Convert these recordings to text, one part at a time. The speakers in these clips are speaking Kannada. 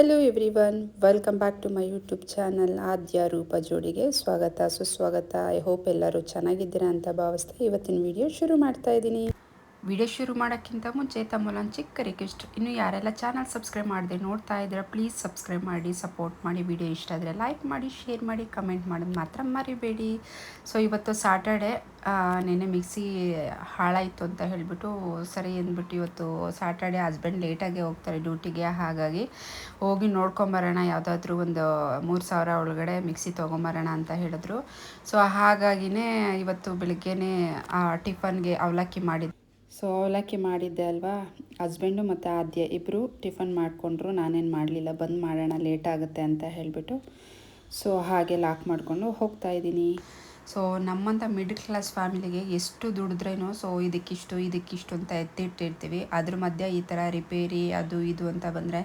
Hello everyone welcome back to my YouTube channel Adya Roopa ಜೋಡಿಗೆ ಸ್ವಾಗತ ಸುಸ್ವಾಗತ ಐ ಹೋಪ್ ಎಲ್ಲರೂ ಚೆನ್ನಾಗಿದ್ದೀರಾ ಅಂತ ಭಾವಿಸ್ತಾ ಇವತ್ತಿನ ವಿಡಿಯೋ ಶುರು ಮಾಡ್ತಾ ಇದ್ದೀನಿ. ವಿಡಿಯೋ ಶುರು ಮಾಡೋಕ್ಕಿಂತ ಮುಂಚೆ ತಮ್ಮಲ್ಲೊಂದು ಚಿಕ್ಕ ರಿಕ್ವೆಸ್ಟ್ ಇನ್ನು ಯಾರೆಲ್ಲ ಚಾನಲ್ ಸಬ್ಸ್ಕ್ರೈಬ್ ಮಾಡಿದೆ ನೋಡ್ತಾ ಇದ್ದೀರಾ ಪ್ಲೀಸ್ ಸಬ್ಸ್ಕ್ರೈಬ್ ಮಾಡಿ ಸಪೋರ್ಟ್ ಮಾಡಿ, ವಿಡಿಯೋ ಇಷ್ಟ ಆದರೆ ಲೈಕ್ ಮಾಡಿ ಶೇರ್ ಮಾಡಿ ಕಮೆಂಟ್ ಮಾಡೋದು ಮಾತ್ರ ಮರಿಬೇಡಿ. ಸೊ ಇವತ್ತು ಸಾಟರ್ಡೆ ನೆನ್ನೆ ಮಿಕ್ಸಿ ಹಾಳಾಯಿತು ಅಂತ ಹೇಳಿಬಿಟ್ಟು ಸರಿ ಅಂದ್ಬಿಟ್ಟು ಇವತ್ತು ಸ್ಯಾಟರ್ಡೆ ಹಸ್ಬೆಂಡ್ ಲೇಟಾಗಿ ಹೋಗ್ತಾರೆ ಡ್ಯೂಟಿಗೆ ಹಾಗಾಗಿ ಹೋಗಿ ನೋಡ್ಕೊಂಬರೋಣ, ಯಾವುದಾದ್ರೂ ಒಂದು ಮೂರು ಸಾವಿರ ಒಳಗಡೆ ಮಿಕ್ಸಿ ತೊಗೊಂಬರೋಣ ಅಂತ ಹೇಳಿದ್ರು. ಸೊ ಹಾಗಾಗಿನೇ ಇವತ್ತು ಬೆಳಿಗ್ಗೆನೇ ಟಿಫನ್ಗೆ ಅವಲಕ್ಕಿ ಮಾಡಿದ್ದು ಸೊ ಅವಲಕ್ಕಿ ಮಾಡಿದ್ದೆ ಅಲ್ವಾ? ಹಸ್ಬೆಂಡು ಮತ್ತು ಆದ್ಯ ಇಬ್ಬರು ಟಿಫನ್ ಮಾಡಿಕೊಂಡ್ರು, ನಾನೇನು ಮಾಡಲಿಲ್ಲ, ಬಂದ್ ಮಾಡೋಣ, ಲೇಟ್ ಆಗುತ್ತೆ ಅಂತ ಹೇಳಿಬಿಟ್ಟು ಸೊ ಹಾಗೆ ಲಾಕ್ ಮಾಡಿಕೊಂಡು ಹೋಗ್ತಾ ಇದ್ದೀನಿ. ಸೊ ನಮ್ಮಂಥ ಮಿಡ್ಲ್ ಕ್ಲಾಸ್ ಫ್ಯಾಮಿಲಿಗೆ ಎಷ್ಟು ದುಡಿದ್ರೇನು, ಸೊ ಇದಕ್ಕಿಷ್ಟು ಇದಕ್ಕಿಷ್ಟು ಅಂತ ಎತ್ತಿಟ್ಟಿರ್ತೀವಿ. ಅದ್ರ ಮಧ್ಯೆ ಈ ಥರ ರಿಪೇರಿ, ಅದು ಇದು ಅಂತ ಬಂದರೆ,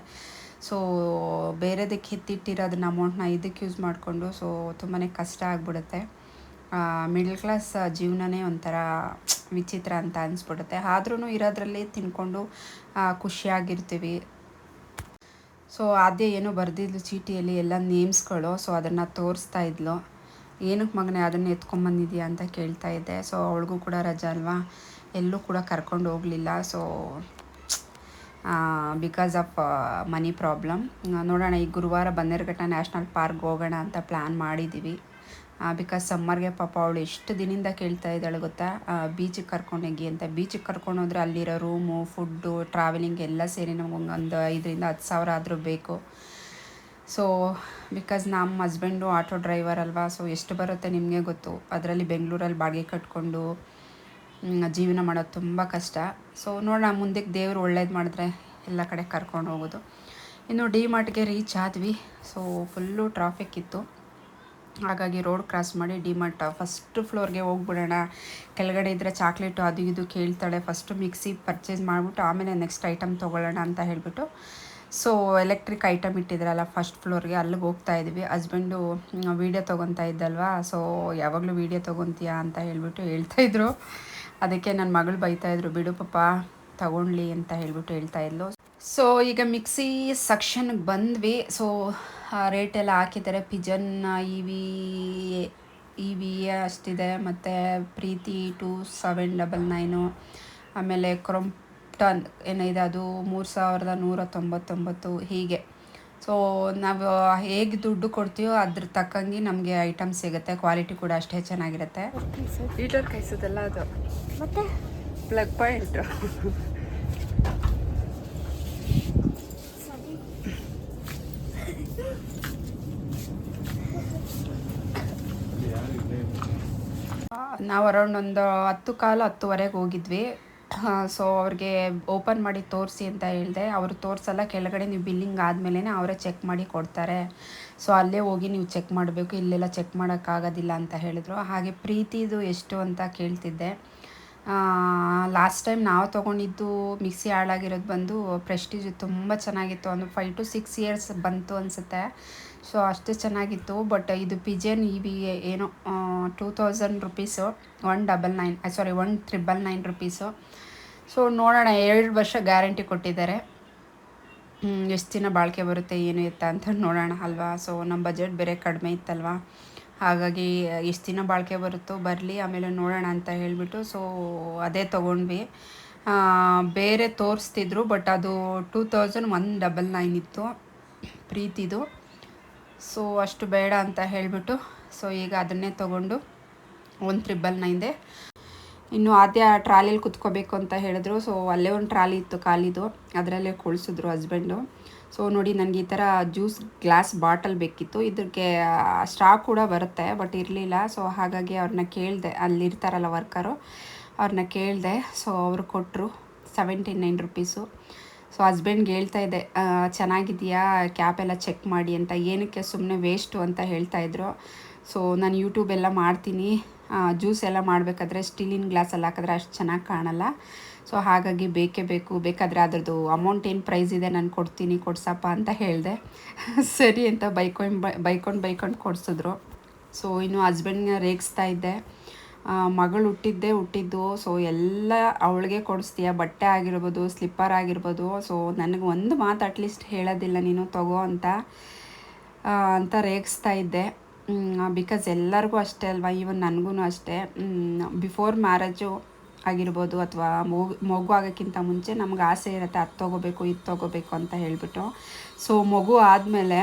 ಸೊ ಬೇರೆದಕ್ಕೆ ಎತ್ತಿಟ್ಟಿರೋದನ್ನ ಅಮೌಂಟ್ನ ಇದಕ್ಕೆ ಯೂಸ್ ಮಾಡಿಕೊಂಡು, ಸೊ ತುಂಬಾ ಕಷ್ಟ ಆಗಿಬಿಡುತ್ತೆ. ಮಿಡ್ಲ್ ಕ್ಲಾಸ್ ಜೀವನನೇ ಒಂಥರ ವಿಚಿತ್ರ ಅಂತ ಅನಿಸ್ಬಿಡುತ್ತೆ. ಆದ್ರೂ ಇರೋದ್ರಲ್ಲಿ ತಿನ್ಕೊಂಡು ಖುಷಿಯಾಗಿರ್ತೀವಿ. ಸೊ ಅದೇ ಏನು ಬರೆದಿದ್ಲು ಚೀಟಿಯಲ್ಲಿ ಎಲ್ಲ ನೇಮ್ಸ್ಗಳು ಸೊ ಅದನ್ನು ತೋರಿಸ್ತಾ ಇದ್ಲು. ಏನಕ್ಕೆ ಮಗನೇ ಅದನ್ನು ಎತ್ಕೊಂಬಂದಿದ್ಯಾ ಅಂತ ಕೇಳ್ತಾ ಇದ್ದೆ. ಸೊ ಅವಳಿಗೂ ಕೂಡ ರಜಾ ಅಲ್ವಾ? ಎಲ್ಲೂ ಕೂಡ ಕರ್ಕೊಂಡು ಹೋಗಲಿಲ್ಲ. So because of money problem ನೋಡೋಣ, ಈ ಗುರುವಾರ ಬನ್ನೇರುಘಟ್ಟ ನ್ಯಾಷನಲ್ ಪಾರ್ಕ್ ಹೋಗೋಣ ಅಂತ ಪ್ಲ್ಯಾನ್ ಮಾಡಿದ್ದೀವಿ ಬಿಕಾಸ್ ಸಮ್ಮರ್ಗೆ ಪಾಪ ಅವಳು ಎಷ್ಟು ದಿನದಿಂದ ಕೇಳ್ತಾ ಇದ್ದಾಳೆ ಗೊತ್ತಾ? ಬೀಚಿಗೆ ಕರ್ಕೊಂಡೋಗಿ ಅಂತ. ಬೀಚಿಗೆ ಕರ್ಕೊಂಡೋದ್ರೆ ಅಲ್ಲಿರೋ ರೂಮು ಫುಡ್ಡು ಟ್ರಾವೆಲಿಂಗ್ ಎಲ್ಲ ಸೇರಿ ನಮ್ಗೆ ಒಂದು ಐದರಿಂದ ಹತ್ತು ಸಾವಿರ ಆದರೂ ಬೇಕು. ಸೊ ಬಿಕಾಸ್ ನಮ್ಮ ಹಸ್ಬೆಂಡು ಆಟೋ ಡ್ರೈವರ್ ಅಲ್ವಾ ಸೊ ಎಷ್ಟು ಬರುತ್ತೆ ನಿಮಗೆ ಗೊತ್ತು? ಅದರಲ್ಲಿ ಬೆಂಗಳೂರಲ್ಲಿ ಬಾಡಿಗೆ ಕಟ್ಕೊಂಡು ಜೀವನ ಮಾಡೋದು ತುಂಬ ಕಷ್ಟ. ಸೊ ನೋಡೋಣ, ಮುಂದಕ್ಕೆ ದೇವರು ಒಳ್ಳೇದು ಮಾಡಿದ್ರೆ ಎಲ್ಲ ಕಡೆ ಕರ್ಕೊಂಡು ಹೋಗೋದು. ಇನ್ನು ಡಿ ಮಾರ್ಟ್ಗೆ ರೀಚ್ ಆದ್ವಿ. ಸೊ ಫುಲ್ಲು ಟ್ರಾಫಿಕ್ ಇತ್ತು. ಹಾಗಾಗಿ ರೋಡ್ ಕ್ರಾಸ್ ಮಾಡಿ ಡಿಮಾರ್ಟ್ ಫಸ್ಟ್ ಫ್ಲೋರ್ಗೆ ಹೋಗ್ಬಿಡೋಣ. ಕೆಳಗಡೆ ಇದ್ದರೆ ಚಾಕ್ಲೇಟು ಅದು ಇದು ಕೇಳ್ತಾಳೆ. ಫಸ್ಟು ಮಿಕ್ಸಿ ಪರ್ಚೇಸ್ ಮಾಡಿಬಿಟ್ಟು ಆಮೇಲೆ ನೆಕ್ಸ್ಟ್ ಐಟಮ್ ತೊಗೊಳ್ಳೋಣ ಅಂತ ಹೇಳಿಬಿಟ್ಟು. ಸೊ ಎಲೆಕ್ಟ್ರಿಕ್ ಐಟಮ್ ಇಟ್ಟಿದ್ರಲ್ಲ ಫಸ್ಟ್ ಫ್ಲೋರ್ಗೆ ಅಲ್ಲಿಗೆ ಹೋಗ್ತಾ ಇದ್ವಿ. ಹಸ್ಬೆಂಡು ವೀಡಿಯೋ ತೊಗೊತಾ ಇದ್ದಲ್ವಾ? ಸೊ ಯಾವಾಗಲೂ ವೀಡಿಯೋ ತೊಗೊತೀಯಾ ಅಂತ ಹೇಳ್ಬಿಟ್ಟು ಹೇಳ್ತಾಯಿದ್ರು ಅದಕ್ಕೆ ನನ್ನ ಮಗಳು ಬೈತಾಯಿದ್ರು ಬಿಡು ಪಪ್ಪ ತಗೊಳ್ಳಿ ಅಂತ ಹೇಳ್ಬಿಟ್ಟು ಹೇಳ್ತಾ ಇದ್ಲು. ಸೊ ಈಗ ಮಿಕ್ಸಿ ಸಕ್ಷನ್ಗೆ ಬಂದ್ವಿ. ಸೊ ರೇಟ್ ಎಲ್ಲ ಹಾಕಿದ್ದಾರೆ. Pigeon E V E V ಅಷ್ಟಿದೆ. ಮತ್ತು Preethi two seven double nine ಆಮೇಲೆ ಕ್ರೊಂಪ್ಟನ್ ಏನಿದೆ ಅದು ಮೂರು ಸಾವಿರದ ನೂರ ತೊಂಬತ್ತೊಂಬತ್ತು. ಹೀಗೆ. ಸೊ ನಾವು ಹೇಗೆ ದುಡ್ಡು ಕೊಡ್ತೀವೋ ಅದ್ರ ತಕ್ಕಂಗೆ ನಮಗೆ ಐಟಮ್ ಸಿಗುತ್ತೆ. ಕ್ವಾಲಿಟಿ ಕೂಡ ಅಷ್ಟೇ ಚೆನ್ನಾಗಿರುತ್ತೆ. ಹೀಟರ್ ಕೈಸೋದೆಲ್ಲ ಅದು. ಮತ್ತೆ? ಪ್ಲಗ್ ಪಾಯಿಂಟು ಸರಿ ನಾವು ಅರೌಂಡ್ ಒಂದು ಹತ್ತು ಕಾಲು ಹತ್ತುವರೆಗೆ ಹೋಗಿದ್ವಿ. ಸೊ ಅವ್ರಿಗೆ ಓಪನ್ ಮಾಡಿ ತೋರಿಸಿ ಅಂತ ಹೇಳಿದೆ. ಅವರು ತೋರಿಸಲ್ಲ, ಕೆಳಗಡೆ ನೀವು ಬಿಲ್ಲಿಂಗ್ ಆದಮೇಲೆ ಅವರೇ ಚೆಕ್ ಮಾಡಿ ಕೊಡ್ತಾರೆ. ಸೊ ಅಲ್ಲೇ ಹೋಗಿ ನೀವು ಚೆಕ್ ಮಾಡಬೇಕು, ಇಲ್ಲೆಲ್ಲ ಚೆಕ್ ಮಾಡೋಕ್ಕಾಗೋದಿಲ್ಲ ಅಂತ ಹೇಳಿದ್ರು. ಹಾಗೆ ಪ್ರೀತಿದು ಎಷ್ಟು ಅಂತ ಕೇಳ್ತಿದ್ದೆ. ಲಾಸ್ಟ್ ಟೈಮ್ ನಾವು ತೊಗೊಂಡಿದ್ದು ಮಿಕ್ಸಿ ಹಾಳಾಗಿರೋದು ಬಂದು ಪ್ರೆಸ್ಟೀಜ್ ತುಂಬ ಚೆನ್ನಾಗಿತ್ತು. ಒಂದು ಫೈವ್ ಟು ಸಿಕ್ಸ್ ಇಯರ್ಸ್ ಬಂತು ಅನಿಸುತ್ತೆ. ಸೊ ಅಷ್ಟು ಚೆನ್ನಾಗಿತ್ತು, ಬಟ್ ಇದು ಪಿಜನ್ ಇ ವಿ ಏನೋ two thousand rupees one double nine sorry one triple nine rupees so ನೋಡೋಣ, ಎರಡು ವರ್ಷ ಗ್ಯಾರಂಟಿ ಕೊಟ್ಟಿದ್ದಾರೆ. ಎಷ್ಟು ದಿನ ಬಾಳಿಕೆ ಬರುತ್ತೆ, ಏನು ಇತ್ತ ಅಂತ ನೋಡೋಣ ಅಲ್ವಾ? ಸೊ ನಮ್ಮ ಬಜೆಟ್ ಬೇರೆ ಕಡಿಮೆ ಇತ್ತಲ್ವಾ? ಹಾಗಾಗಿ ಎಷ್ಟು ದಿನ ಬಾಳಿಕೆ ಬರುತ್ತೋ ಬರಲಿ, ಆಮೇಲೆ ನೋಡೋಣ ಅಂತ ಹೇಳಿಬಿಟ್ಟು ಸೊ ಅದೇ ತೊಗೊಂಡ್ವಿ. ಬೇರೆ ತೋರಿಸ್ತಿದ್ರು, ಬಟ್ ಅದು two thousand one double nine ಇತ್ತು, ಪ್ರೀತಿದು. ಸೊ ಅಷ್ಟು ಬೇಡ ಅಂತ ಹೇಳಿಬಿಟ್ಟು, ಸೊ ಈಗ ಅದನ್ನೇ ತೊಗೊಂಡು ಒಂದು ತ್ರಿಬಲ್ ನೈನ್ದೆ ಇನ್ನು ಆದ್ಯ ಟ್ರಾಲಿಲಿ ಕುತ್ಕೋಬೇಕು ಅಂತ ಹೇಳಿದ್ರು, ಸೊ ಅಲ್ಲೇ ಒಂದು ಟ್ರಾಲಿ ಇತ್ತು ಖಾಲಿದು, ಅದರಲ್ಲೇ ಕೊಳಿಸಿದ್ರು ಹಸ್ಬೆಂಡು ಸೊ ನೋಡಿ, ನನಗೆ ಈ ಥರ ಜ್ಯೂಸ್ ಗ್ಲಾಸ್ ಬಾಟಲ್ ಬೇಕಿತ್ತು. ಇದಕ್ಕೆ ಸ್ಟಾಕ್ ಕೂಡ ಬರುತ್ತೆ ಬಟ್ ಇರಲಿಲ್ಲ. ಸೊ ಹಾಗಾಗಿ ಅವ್ರನ್ನ ಕೇಳಿದೆ ಅಲ್ಲಿ ಇರ್ತಾರಲ್ಲ ವರ್ಕರು ಅವ್ರನ್ನ ಕೇಳಿದೆ. ಸೊ ಅವರು ಕೊಟ್ಟರು ಸೆವೆಂಟಿ ನೈನ್ ರುಪೀಸು ಸೊ ಹಸ್ಬೆಂಡ್ಗೆ ಹೇಳ್ತಾ ಇದ್ದೆ ಚೆನ್ನಾಗಿದೆಯಾ ಕ್ಯಾಪ್ ಎಲ್ಲ ಚೆಕ್ ಮಾಡಿ ಅಂತ. ಏನಕ್ಕೆ ಸುಮ್ಮನೆ ವೇಸ್ಟು ಅಂತ ಹೇಳ್ತಾ ಹೇಳ್ತಾಯಿದ್ರು ಸೊ ನಾನು ಯೂಟ್ಯೂಬ್ ಎಲ್ಲ ಮಾಡ್ತೀನಿ. ಜ್ಯೂಸ್ ಎಲ್ಲ ಮಾಡಬೇಕಾದ್ರೆ ಸ್ಟೀಲಿನ ಗ್ಲಾಸಲ್ಲಿ ಹಾಕಿದ್ರೆ ಅಷ್ಟು ಚೆನ್ನಾಗಿ ಕಾಣಲ್ಲ. ಸೊ ಹಾಗಾಗಿ ಬೇಕೇ ಬೇಕು. ಬೇಕಾದರೆ ಅದ್ರದ್ದು ಅಮೌಂಟ್ ಏನು ಪ್ರೈಸ್ ಇದೆ ನಾನು ಕೊಡ್ತೀನಿ, ಕೊಡ್ಸಪ್ಪ ಅಂತ ಹೇಳಿದೆ. ಸರಿ ಅಂತ ಬೈಕೊಂಡು ಬೈಕೊಂಡು ಬೈಕೊಂಡು ಕೊಡಿಸಿದ್ರು. ಸೊ ಇನ್ನು ಹಸ್ಬೆಂಡ್ನ ರೇಗಿಸ್ತಾ ಇದ್ದೆ. ಮಗಳು ಹುಟ್ಟಿದ್ದೇ ಹುಟ್ಟಿದ್ದು. ಸೊ ಎಲ್ಲ ಅವಳಿಗೆ ಕೊಡಿಸ್ತೀಯ. ಬಟ್ಟೆ ಆಗಿರ್ಬೋದು ಸ್ಲಿಪ್ಪರ್ ಆಗಿರ್ಬೋದು. ಸೊ ನನಗೆ ಒಂದು ಮಾತು ಅಟ್ಲೀಸ್ಟ್ ಹೇಳೋದಿಲ್ಲ ನೀನು, ತಗೋ ಅಂತ ಅಂತ ರೇಗಿಸ್ತಾ ಇದ್ದೆ. ಬಿಕಾಸ್ ಎಲ್ಲರಿಗೂ ಅಷ್ಟೇ ಅಲ್ವಾ? ಈವನ್ ನನಗೂ ಅಷ್ಟೇ. ಬಿಫೋರ್ ಮ್ಯಾರೇಜು ಆಗಿರ್ಬೋದು ಅಥವಾ ಮಗು ಮಗು ಆಗೋಕ್ಕಿಂತ ಮುಂಚೆ ನಮ್ಗೆ ಆಸೆ ಇರುತ್ತೆ, ಅದು ತೊಗೋಬೇಕು, ಇದು ತೊಗೋಬೇಕು ಅಂತ ಹೇಳಿಬಿಟ್ಟು. ಸೊ ಮಗು ಆದಮೇಲೆ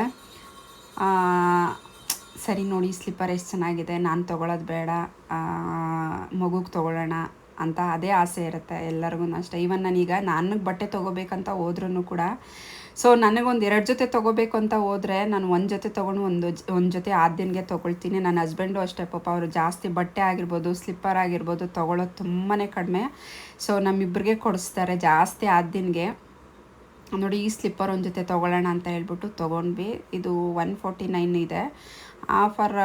ಸರಿ ನೋಡಿ ಸ್ಲಿಪ್ಪರ್ ಎಷ್ಟು ಚೆನ್ನಾಗಿದೆ, ನಾನು ತೊಗೊಳೋದು ಬೇಡ ಮಗುಗೆ ತೊಗೊಳ್ಳೋಣ ಅಂತ ಅದೇ ಆಸೆ ಇರುತ್ತೆ ಎಲ್ಲರಿಗೂ ಅಷ್ಟೇ. ಈವನ್ ನಾನೀಗ ನನಗೆ ಬಟ್ಟೆ ತೊಗೋಬೇಕಂತ ಹೋದ್ರೂ ಕೂಡ ಸೊ ನನಗೊಂದು ಎರಡು ಜೊತೆ ತೊಗೋಬೇಕು ಅಂತ ಹೋದರೆ ನಾನು ಒಂದು ಜೊತೆ ತೊಗೊಂಡು ಒಂದು ಒಂದು ಜೊತೆ ಆದ್ಯನಿಗೆ ತೊಗೊಳ್ತೀನಿ. ನನ್ನ ಹಸ್ಬೆಂಡು ಅಷ್ಟೇ, ಪಾಪ ಅವರು ಜಾಸ್ತಿ ಬಟ್ಟೆ ಆಗಿರ್ಬೋದು ಸ್ಲಿಪ್ಪರ್ ಆಗಿರ್ಬೋದು ತೊಗೊಳೋದು ತುಂಬಾ ಕಡಿಮೆ. ಸೊ ನಮ್ಮಿಬ್ಬರಿಗೆ ಕೊಡಿಸ್ತಾರೆ ಜಾಸ್ತಿ ಆದ್ಯನಿಗೆ. ನೋಡಿ, ಈ ಸ್ಲಿಪ್ಪರ್ ಒಂದು ಜೊತೆ ತೊಗೊಳ್ಳೋಣ ಅಂತ ಹೇಳ್ಬಿಟ್ಟು ತೊಗೊಂಡ್ವಿ. ಇದು ಒನ್ ಫೋರ್ಟಿ ನೈನ್ ಇದೆ. ಆಫರ್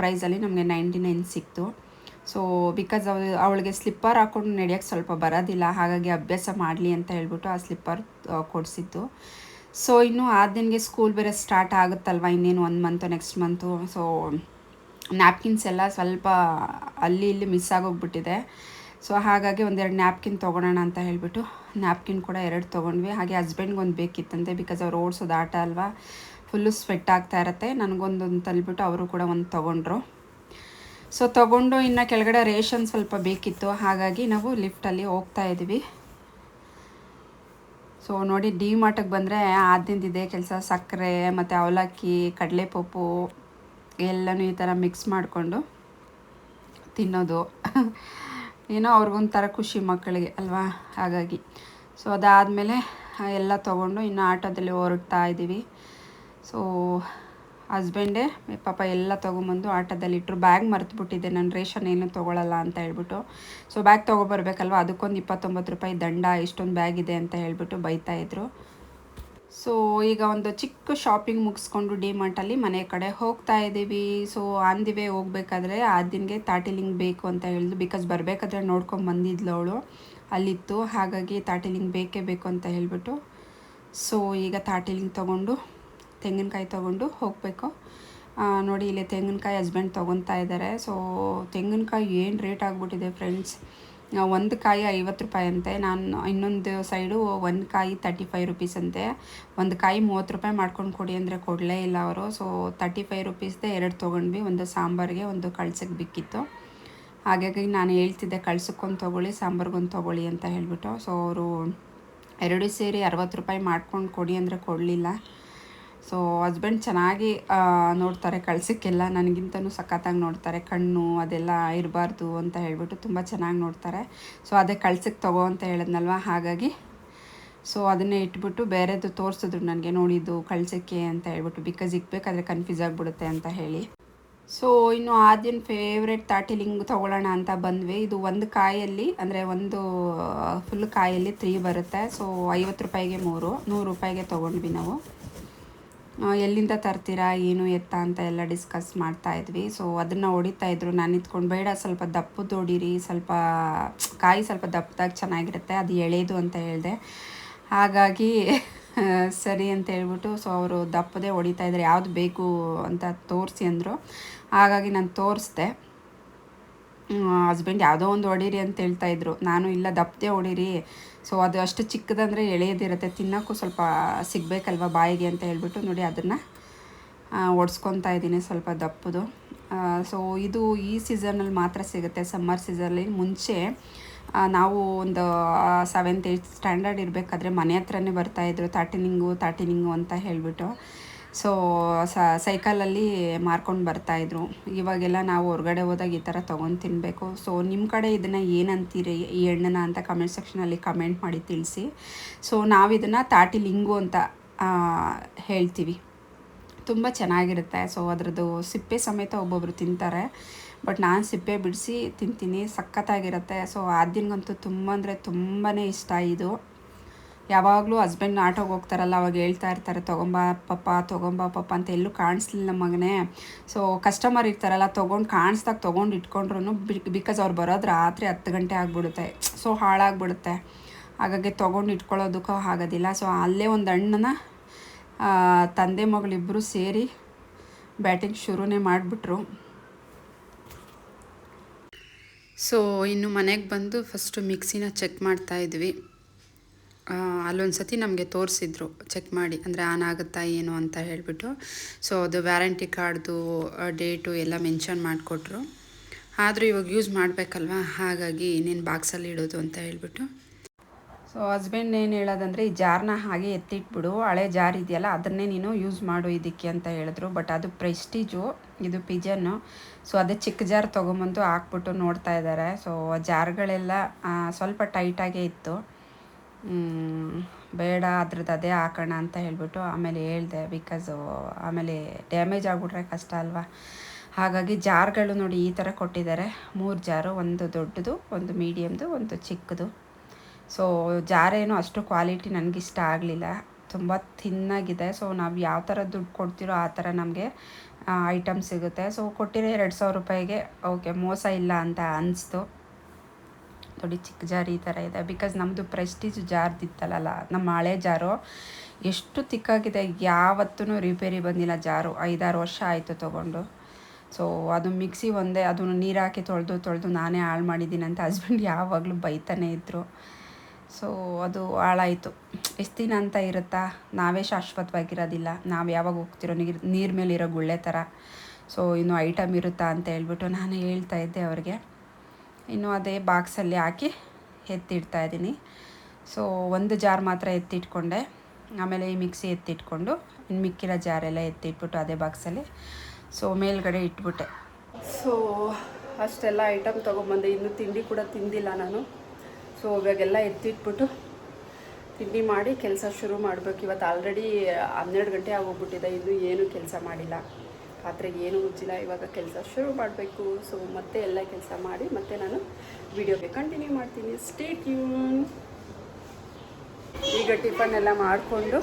ಪ್ರೈಸಲ್ಲಿ ನಮಗೆ ನೈಂಟಿ ನೈನ್ ಸಿಕ್ತು. ಸೊ ಬಿಕಾಸ್ ಅವಳು ಅವಳಿಗೆ ಸ್ಲಿಪ್ಪರ್ ಹಾಕೊಂಡು ನಡೆಯೋಕ್ಕೆ ಸ್ವಲ್ಪ ಬರೋದಿಲ್ಲ, ಹಾಗಾಗಿ ಅಭ್ಯಾಸ ಮಾಡಲಿ ಅಂತ ಹೇಳ್ಬಿಟ್ಟು ಆ ಸ್ಲಿಪ್ಪರ್ ಕೊಡಿಸಿದ್ದು. ಸೊ ಇನ್ನು ದಿನಗೆ ಸ್ಕೂಲ್ ಬೇರೆ ಸ್ಟಾರ್ಟ್ ಆಗುತ್ತಲ್ವ, ಇನ್ನೇನು ಒಂದು month next month so napkins ಎಲ್ಲ ಸ್ವಲ್ಪ ಅಲ್ಲಿ ಇಲ್ಲಿ ಮಿಸ್ ಆಗೋಗ್ಬಿಟ್ಟಿದೆ. ಸೊ ಹಾಗಾಗಿ ಒಂದೆರಡು ನ್ಯಾಪ್ಕಿನ್ ತೊಗೊಳೋಣ ಅಂತ ಹೇಳಿಬಿಟ್ಟು ನ್ಯಾಪ್ಕಿನ್ ಕೂಡ ಎರಡು ತೊಗೊಂಡ್ವಿ. ಹಾಗೆ ಹಸ್ಬೆಂಡ್ಗೆ ಒಂದು ಬೇಕಿತ್ತಂತೆ ಬಿಕಾಸ್ ಅವ್ರು ಓಡಿಸೋದು ಆಟ ಅಲ್ವಾ. ಫುಲ್ಲು ಸ್ವೆಟ್ ಆಗ್ತಾ ಇರುತ್ತೆ. ನನಗೊಂದು ತಲ್ಬಿಟ್ಟು ಅವರು ಕೂಡ ಒಂದು ತೊಗೊಂಡ್ರು. ಸೊ ತೊಗೊಂಡು ಇನ್ನು ಕೆಳಗಡೆ ರೇಷನ್ ಸ್ವಲ್ಪ ಬೇಕಿತ್ತು. ಹಾಗಾಗಿ ನಾವು ಲಿಫ್ಟಲ್ಲಿ ಹೋಗ್ತಾ ಇದ್ದೀವಿ. ಸೊ ನೋಡಿ ಡಿ ಮಾರ್ಟಿಗೆ ಬಂದರೆ ಇದೆ ಕೆಲಸ ಸಕ್ಕರೆ ಮತ್ತು ಅವಲಕ್ಕಿ, ಕಡಲೆಪಪ್ಪು ಎಲ್ಲನೂ ಈ ಥರ ಮಿಕ್ಸ್ ಮಾಡಿಕೊಂಡು ತಿನ್ನೋದು. ಏನೋ ಅವ್ರಿಗೊಂಥರ ಖುಷಿ ಮಕ್ಕಳಿಗೆ, ಅಲ್ವಾ? ಹಾಗಾಗಿ. ಸೊ ಅದಾದಮೇಲೆ ಎಲ್ಲ ತೊಗೊಂಡು ಇನ್ನು ಆಟೋದಲ್ಲಿ ಹೊರಡ್ತಾ ಇದ್ದೀವಿ. ಸೊ ಹಸ್ಬೆಂಡೇ ಪಾಪ ಎಲ್ಲ ತೊಗೊಂಬಂದು ಆಟೋದಲ್ಲಿಟ್ಟರು ಬ್ಯಾಗ್ ಮರೆತುಬಿಟ್ಟಿದ್ದೆ. ನಾನು ರೇಷನ್ ಏನು ತೊಗೊಳಲ್ಲ ಅಂತ ಹೇಳ್ಬಿಟ್ಟು. ಸೊ ಬ್ಯಾಗ್ ತೊಗೊಬರ್ಬೇಕಲ್ವ? ಅದಕ್ಕೊಂದು ಇಪ್ಪತ್ತೊಂಬತ್ತು ರೂಪಾಯಿ ದಂಡ, ಇಷ್ಟೊಂದು ಬ್ಯಾಗ್ ಇದೆ ಅಂತ ಹೇಳ್ಬಿಟ್ಟು ಬೈತಾ ಇದ್ರು. ಸೊ ಈಗ ಒಂದು ಚಿಕ್ಕ ಶಾಪಿಂಗ್ ಮುಗಿಸ್ಕೊಂಡು ಡಿ ಮಾರ್ಟಲ್ಲಿ ಮನೆ ಕಡೆ ಹೋಗ್ತಾ ಇದ್ದೀವಿ. ಸೊ ಆನ್ ದಿ ವೇ ಹೋಗ್ಬೇಕಾದ್ರೆ ಆದಿನ್ಗೆ ತಾಟಿಲಿಂಗ್ ಬೇಕು ಅಂತ ಹೇಳಿದ್ಲು ಬಿಕಾಸ್ ಬರಬೇಕಾದ್ರೆ ನೋಡ್ಕೊಂಡು ಬಂದಿದ್ಲು ಅವಳು. ಅಲ್ಲಿತ್ತು. ಹಾಗಾಗಿ ತಾಟಿಲಿಂಗ್ ಬೇಕೇ ಬೇಕು ಅಂತ ಹೇಳಿಬಿಟ್ಟು. ಸೊ ಈಗ ತಾಟಿಲಿಂಗ್ ತೊಗೊಂಡು ತೆಂಗಿನಕಾಯಿ ತೊಗೊಂಡು ಹೋಗಬೇಕು. ನೋಡಿ, ಇಲ್ಲಿ ತೆಂಗಿನಕಾಯಿ ಹಸ್ಬೆಂಡ್ ತೊಗೊತಾ ಇದ್ದಾರೆ. ಸೊ ತೆಂಗಿನಕಾಯಿ ಏನು ರೇಟ್ ಆಗಿಬಿಟ್ಟಿದೆ ಫ್ರೆಂಡ್ಸ್ ಒಂದು ಕಾಯಿ ಐವತ್ತು ರೂಪಾಯಿ ಅಂತೆ. ನಾನು ಇನ್ನೊಂದು ಸೈಡು ಒಂದು ಕಾಯಿ ತರ್ಟಿ ಫೈವ್ ರುಪೀಸ್ ಅಂತೆ. ಒಂದು ಕಾಯಿ ಮೂವತ್ತು ರೂಪಾಯಿ ಮಾಡ್ಕೊಂಡು ಕೊಡಿ ಅಂದರೆ ಕೊಡಲೇ ಇಲ್ಲ ಅವರು. ಸೊ ತರ್ಟಿ ಫೈವ್ ರುಪೀಸ್ದೆ ಎರಡು ತೊಗೊಂಡ್ವಿ. ಒಂದು ಸಾಂಬಾರಿಗೆ, ಒಂದು ಕಳ್ಸಕ್ಕೆ ಬಿಕ್ಕಿತ್ತು ಹಾಗಾಗಿ ನಾನು ಹೇಳ್ತಿದ್ದೆ, ಕಳ್ಸಕ್ಕೊಂದು ತೊಗೊಳ್ಳಿ, ಸಾಂಬಾರ್ಗೊಂದು ತೊಗೊಳ್ಳಿ ಅಂತ ಹೇಳಿಬಿಟ್ಟು. ಸೊ ಅವರು ಎರಡು ಸೇರಿ ಅರವತ್ತು ರೂಪಾಯಿ ಮಾಡ್ಕೊಂಡು ಕೊಡಿ ಅಂದರೆ ಕೊಡಲಿಲ್ಲ. ಸೊ ಹಸ್ಬೆಂಡ್ ಚೆನ್ನಾಗಿ ನೋಡ್ತಾರೆ, ಕಳ್ಸಕ್ಕೆಲ್ಲ. ನನಗಿಂತನೂ ಸಖತ್ತಾಗಿ ನೋಡ್ತಾರೆ. ಕಣ್ಣು ಅದೆಲ್ಲ ಇರಬಾರ್ದು ಅಂತ ಹೇಳ್ಬಿಟ್ಟು ತುಂಬ ಚೆನ್ನಾಗಿ ನೋಡ್ತಾರೆ. ಸೊ ಅದೇ ಕಳ್ಸಕ್ಕೆ ತಗೋ ಅಂತ ಹೇಳಿದ್ನಲ್ವ? ಹಾಗಾಗಿ ಸೊ ಅದನ್ನೇ ಇಟ್ಬಿಟ್ಟು ಬೇರೆದು ತೋರಿಸಿದ್ರು ನನಗೆ, ನೋಡಿದ್ದು ಕಳ್ಸಕ್ಕೆ ಅಂತ ಹೇಳ್ಬಿಟ್ಟು ಬಿಕಾಸ್ ಇಕ್ಬೇಕಾದ್ರೆ ಕನ್ಫ್ಯೂಸ್ ಆಗಿಬಿಡುತ್ತೆ ಅಂತ ಹೇಳಿ. ಸೊ ಇನ್ನು ಆದ್ಯನ್ ಫೇವ್ರೆಟ್ ತಾಟಿಲಿಂಗ್ ತೊಗೊಳ್ಳೋಣ ಅಂತ ಬಂದ್ವಿ. ಇದು ಒಂದು ಕಾಯಲ್ಲಿ, ಅಂದರೆ ಒಂದು ಫುಲ್ ಕಾಯಲ್ಲಿ ತ್ರೀ ಬರುತ್ತೆ. ಸೊ ಐವತ್ತು ರೂಪಾಯಿಗೆ ಮೂರು, ನೂರು ರೂಪಾಯಿಗೆ ತೊಗೊಂಡ್ವಿ ನಾವು. ಎಲ್ಲಿಂದ ತರ್ತೀರಾ, ಏನು ಎತ್ತ ಅಂತ ಎಲ್ಲ ಡಿಸ್ಕಸ್ ಮಾಡ್ತಾ ಇದ್ವಿ. ಸೊ ಅದನ್ನು ಹೊಡಿತಾ ಇದ್ರು. ನಾನು ಇತ್ಕೊಂಡು ಬೇಡ, ಸ್ವಲ್ಪ ದಪ್ಪದ್ದು ಹೊಡೀರಿ ಸ್ವಲ್ಪ ಕಾಯಿ ಸ್ವಲ್ಪ ದಪ್ಪದಾಗ ಚೆನ್ನಾಗಿರುತ್ತೆ, ಅದು ಎಳೆದು ಅಂತ ಹೇಳಿದೆ. ಹಾಗಾಗಿ, ಸರಿ ಅಂತ ಹೇಳ್ಬಿಟ್ಟು ಸೊ ಅವರು ದಪ್ಪದೇ ಹೊಡಿತಾ ಇದ್ದಾರೆ ಯಾವ್ದು ಬೇಕು ಅಂತ ತೋರಿಸಿ ಅಂದರು. ಹಾಗಾಗಿ ನಾನು ತೋರಿಸ್ದೆ. ಹಸ್ಬೆಂಡ್ ಯಾವುದೋ ಒಂದು ಹೊಡೀರಿ ಅಂತ ಹೇಳ್ತಾ ಇದ್ರು. ನಾನು ಇಲ್ಲ ದಪ್ಪದೆ ಹೊಡೀರಿ. ಸೊ ಅದು ಅಷ್ಟು ಚಿಕ್ಕದಂದರೆ ಎಳೆಯದಿರುತ್ತೆ. ತಿನ್ನೋಕ್ಕೂ ಸ್ವಲ್ಪ ಸಿಗಬೇಕಲ್ವ ಬಾಯಿಗೆ ಅಂತ ಹೇಳ್ಬಿಟ್ಟು ನೋಡಿ ಅದನ್ನು ಒಡ್ಸ್ಕೊತಾ ಇದ್ದೀನಿ ಸ್ವಲ್ಪ ದಪ್ಪದು. ಸೊ ಇದು ಈ ಸೀಸನಲ್ಲಿ ಮಾತ್ರ ಸಿಗುತ್ತೆ. ಸಮ್ಮರ್ ಸೀಸನಲ್ಲಿ ಮುಂಚೆ ನಾವು ಒಂದು ಸೆವೆಂತ್ ಏಯ್ತ್ ಸ್ಟ್ಯಾಂಡರ್ಡ್ ಇರಬೇಕಾದ್ರೆ ಮನೆ ಹತ್ರನೇ ಬರ್ತಾಯಿದ್ರು ತಾಟಿನಿಂಗು ತಾಟಿನಿಂಗು ಅಂತ ಹೇಳಿಬಿಟ್ಟು. ಸೊ ಸೈಕಲಲ್ಲಿ ಮಾರ್ಕೊಂಡು ಬರ್ತಾಯಿದ್ರು ಇವಾಗೆಲ್ಲ ನಾವು ಹೊರಗಡೆ ಹೋದಾಗ ಈ ಥರ ತೊಗೊಂಡು ತಿನ್ನಬೇಕು ಸೊ ನಿಮ್ಮ ಕಡೆ ಇದನ್ನು ಏನಂತೀರಿ? ಈ ಹಣ್ಣನ್ನ ಅಂತ ಕಮೆಂಟ್ ಸೆಕ್ಷನಲ್ಲಿ ಕಮೆಂಟ್ ಮಾಡಿ ತಿಳಿಸಿ. ಸೊ ನಾವು ಇದನ್ನು ತಾಟಿ ಲಿಂಗು ಅಂತ ಹೇಳ್ತೀವಿ. ತುಂಬ ಚೆನ್ನಾಗಿರುತ್ತೆ. ಸೊ ಅದರದ್ದು ಸಿಪ್ಪೆ ಸಮೇತ ಒಬ್ಬೊಬ್ಬರು ತಿಂತಾರೆ. ಬಟ್ ನಾನು ಸಿಪ್ಪೆ ಬಿಡಿಸಿ ತಿಂತೀನಿ. ಸಖತ್ತಾಗಿರುತ್ತೆ. ಸೊ ಆದ್ಯಂಗಂತೂ ತುಂಬ ಅಂದರೆ ತುಂಬಾ ಇಷ್ಟ ಇದು. ಯಾವಾಗಲೂ ಹಸ್ಬೆಂಡ್ ಆಟೋಗೆ ಹೋಗ್ತಾರಲ್ಲ ಅವಾಗ ಹೇಳ್ತಾ ಇರ್ತಾರೆ ತೊಗೊಂಬ ಪಪ್ಪ ತೊಗೊಂಬ ಪಪ್ಪ ಅಂತ ಎಲ್ಲೂ ಕಾಣಿಸ್ಲಿಲ್ಲ ಮಗನೇ ಸೊ ಕಸ್ಟಮರ್ ಇರ್ತಾರಲ್ಲ ತೊಗೊಂಡು ಕಾಣಿಸ್ದಾಗ ತೊಗೊಂಡು ಇಟ್ಕೊಂಡ್ರು ಬಿಕಾಸ್ ಅವ್ರು ಬರೋದು ರಾತ್ರಿ ಹತ್ತು ಗಂಟೆ ಆಗಿಬಿಡುತ್ತೆ. ಸೊ ಹಾಳಾಗ್ಬಿಡುತ್ತೆ. ಹಾಗಾಗಿ ತೊಗೊಂಡು ಇಟ್ಕೊಳ್ಳೋದಕ್ಕೂ ಆಗೋದಿಲ್ಲ. ಸೊ ಅಲ್ಲೇ ಒಂದು ಹಣ್ಣನ್ನ ತಂದೆ ಮಗಳಿಬ್ಬರು ಸೇರಿ ಬ್ಯಾಟಿಂಗ್ ಶುರುನೇ ಮಾಡಿಬಿಟ್ರು. ಸೊ ಇನ್ನು ಮನೆಗೆ ಬಂದು ಫಸ್ಟು ಮಿಕ್ಸಿನ ಚೆಕ್ ಮಾಡ್ತಾ ಇದ್ವಿ. ಆ, ಅಲ್ಲೊಂದು ಸತಿ ನಮಗೆ ತೋರಿಸಿದ್ರು ಚೆಕ್ ಮಾಡಿ, ಅಂದರೆ ಆನ್ ಆಗುತ್ತಾ ಏನು ಅಂತ ಹೇಳಿಬಿಟ್ಟು. ಸೊ ಅದು ವ್ಯಾರಂಟಿ ಕಾರ್ಡ್ದು ಡೇಟು ಎಲ್ಲ ಮೆನ್ಷನ್ ಮಾಡಿಕೊಟ್ರು. ಆದರೂ ಇವಾಗ ಯೂಸ್ ಮಾಡಬೇಕಲ್ವಾ? ಹಾಗಾಗಿ ಇನ್ನೇನು ಬಾಕ್ಸಲ್ಲಿ ಇಡೋದು ಅಂತ ಹೇಳಿಬಿಟ್ಟು. ಸೊ ಹಸ್ಬೆಂಡ್ ಏನು ಹೇಳೋದಂದರೆ, ಈ ಜಾರ್ನ ಹಾಗೆ ಎತ್ತಿಟ್ಬಿಡು, ಹಳೆ ಜಾರ್ ಇದೆಯಲ್ಲ, ಅದನ್ನೇ ನೀನು ಯೂಸ್ ಮಾಡು ಇದಕ್ಕೆ ಅಂತ ಹೇಳಿದ್ರು. ಬಟ್ ಅದು ಪ್ರೆಸ್ಟೀಜು ಇದು ಪಿಜನ್ನು ಸೊ ಅದೇ ಚಿಕ್ಕ ಜಾರ್ ತೊಗೊಂಬಂದು ಹಾಕ್ಬಿಟ್ಟು ನೋಡ್ತಾ ಇದ್ದಾರೆ ಸೊ ಜಾರ್ಗಳೆಲ್ಲ ಸ್ವಲ್ಪ ಟೈಟಾಗೇ ಇತ್ತು. ಬೇಡ, ಅದ್ರದ್ದು ಅದೇ ಹಾಕೋಣ ಅಂತ ಹೇಳ್ಬಿಟ್ಟು ಆಮೇಲೆ ಹೇಳ್ದೆ ಬಿಕಾಸು ಆಮೇಲೆ ಡ್ಯಾಮೇಜ್ ಆಗಿಬಿಟ್ರೆ ಕಷ್ಟ ಅಲ್ವಾ? ಹಾಗಾಗಿ ಜಾರ್ಗಳು ನೋಡಿ ಈ ಥರ ಕೊಟ್ಟಿದ್ದಾರೆ. ಮೂರು ಜಾರು, ಒಂದು ದೊಡ್ಡದು, ಒಂದು ಮೀಡಿಯಮ್ದು ಒಂದು ಚಿಕ್ಕದು. ಸೊ ಜಾರೇನು ಅಷ್ಟು ಕ್ವಾಲಿಟಿ ನನಗಿಷ್ಟ ಆಗಲಿಲ್ಲ. ತುಂಬ ಥಿನ್ನಾಗಿದೆ. ಸೊ ನಾವು ಯಾವ ಥರ ದುಡ್ಡು ಕೊಡ್ತೀರೋ ಆ ಥರ ನಮಗೆ ಐಟಮ್ ಸಿಗುತ್ತೆ. ಸೊ ಕೊಟ್ಟಿರೋ ಎರಡು ಸಾವಿರ ರೂಪಾಯಿಗೆ ಓಕೆ ಮೋಸ ಇಲ್ಲ ಅಂತ ಅನಿಸ್ತು. ನೋಡಿ ಚಿಕ್ಕ ಜಾರ್ ಈ ಥರ ಇದೆ. ಬಿಕಾಸ್ ನಮ್ಮದು ಪ್ರೆಸ್ಟೀಜ್ ಜಾರ್ದಿತ್ತಲ್ಲ ನಮ್ಮ ಹಳೆ ಜಾರು ಎಷ್ಟು ತಿಕ್ಕಾಗಿದೆ ಯಾವತ್ತೂ ರಿಪೇರಿ ಬಂದಿಲ್ಲ ಜಾರು. ಐದಾರು ವರ್ಷ ಆಯಿತು ತೊಗೊಂಡು. ಸೊ ಅದು ಮಿಕ್ಸಿ ಒಂದೇ ಅದನ್ನು ನೀರು ಹಾಕಿ ತೊಳೆದು ತೊಳೆದು ನಾನೇ ಹಾಳು ಮಾಡಿದ್ದೀನಿ ಅಂತ ಹಸ್ಬೆಂಡ್ ಯಾವಾಗಲೂ ಬೈತಾನೆ ಇದ್ದರು ಸೊ ಅದು ಹಾಳಾಯಿತು. ಎಷ್ಟು ದಿನ ಅಂತ ಇರುತ್ತಾ? ನಾವೇ ಶಾಶ್ವತವಾಗಿರೋದಿಲ್ಲ. ನಾವು ಯಾವಾಗ ಹೋಗ್ತಿರೋ ನೀರು ನೀರು ಮೇಲಿರೋ ಗುಳ್ಳೆ ಥರ. ಸೊ ಇನ್ನು ಐಟಮ್ ಇರುತ್ತಾ ಅಂತ ಹೇಳ್ಬಿಟ್ಟು ನಾನು ಹೇಳ್ತಾ ಇದ್ದೆ ಅವ್ರಿಗೆ. ಇನ್ನು ಅದೇ ಬಾಕ್ಸಲ್ಲಿ ಹಾಕಿ ಎತ್ತಿಡ್ತಾ ಇದ್ದೀನಿ. ಸೊ ಒಂದು ಜಾರ್ ಮಾತ್ರ ಎತ್ತಿಟ್ಕೊಂಡೆ. ಆಮೇಲೆ ಈ ಮಿಕ್ಸಿ ಎತ್ತಿಟ್ಕೊಂಡು ಇನ್ನು ಮಿಕ್ಕಿರೋ ಜಾರೆಲ್ಲ ಎತ್ತಿಟ್ಬಿಟ್ಟು ಅದೇ ಬಾಕ್ಸಲ್ಲಿ ಸೊ ಮೇಲ್ಗಡೆ ಇಟ್ಬಿಟ್ಟೆ. ಸೊ ಅಷ್ಟೆಲ್ಲ ಐಟಮ್ ತೊಗೊಂಬಂದೆ. ಇನ್ನು ತಿಂಡಿ ಕೂಡ ತಿಂದಿಲ್ಲ ನಾನು. ಸೊ ಇವಾಗೆಲ್ಲ ಎತ್ತಿಟ್ಬಿಟ್ಟು ತಿಂಡಿ ಮಾಡಿ ಕೆಲಸ ಶುರು ಮಾಡಬೇಕು. ಇವತ್ತು ಆಲ್ರೆಡಿ ಹನ್ನೆರಡು ಗಂಟೆ ಆಗೋಗ್ಬಿಟ್ಟಿದೆ. ಇನ್ನೂ ಏನೂ ಕೆಲಸ ಮಾಡಿಲ್ಲ. ಪಾತ್ರೆಗೆ ಏನೂ ಉಜ್ಜಿಲ್ಲ, ಇವಾಗ ಕೆಲಸ ಶುರು ಮಾಡಬೇಕು. ಸೊ ಮತ್ತೆ ಎಲ್ಲ ಕೆಲಸ ಮಾಡಿ ಮತ್ತೆ ನಾನು ವಿಡಿಯೋಗೆ ಕಂಟಿನ್ಯೂ ಮಾಡ್ತೀನಿ. ಸ್ಟೇ ಟ್ಯೂನ್ ಈಗ ಟಿಫನ್ ಎಲ್ಲ ಮಾಡಿಕೊಂಡು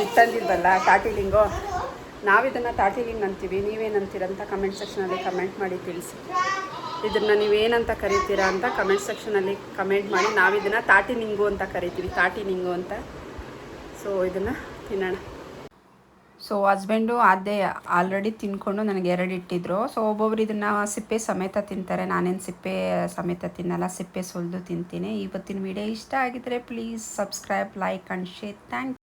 ಇದು ತಂದಿದ್ವಲ್ಲ ಟಾಟಿಲಿಂಗು ನಾವಿದನ್ನು ಟಾಟಿಲಿಂಗ್ ಅಂತೀವಿ. ನೀವೇನಂತೀರಂತ ಕಮೆಂಟ್ ಸೆಕ್ಷನಲ್ಲಿ ಕಮೆಂಟ್ ಮಾಡಿ ತಿಳಿಸಿ. ಇದನ್ನು ನೀವೇನಂತ ಕರಿತೀರಾ ಅಂತ ಕಮೆಂಟ್ ಸೆಕ್ಷನಲ್ಲಿ ಕಮೆಂಟ್ ಮಾಡಿ ನಾವಿದನ್ನು ತಾಟಿ ನಿಂಗು ಅಂತ ಕರಿತೀವಿ. ತಾಟಿ ನಿಂಗು ಅಂತ. ಸೊ ಇದನ್ನು ತಿನ್ನೋಣ. ಸೊ ಹಸ್ಬೆಂಡು ಅದೇ ಆಲ್ರೆಡಿ ತಿನ್ಕೊಂಡು ನನಗೆ ಎರಡು ಇಟ್ಟಿದ್ರು. ಸೊ ಒಬ್ಬೊಬ್ರು ಇದನ್ನು ಸಿಪ್ಪೆ ಸಮೇತ ತಿಂತಾರೆ. ನಾನೇನು ಸಿಪ್ಪೆ ಸಮೇತ ತಿನ್ನಲ್ಲ, ಸಿಪ್ಪೆ ಸುಲಿದು ತಿಂತೀನಿ. ಇವತ್ತಿನ ವಿಡಿಯೋ ಇಷ್ಟ ಆಗಿದ್ರೆ please subscribe like and share thank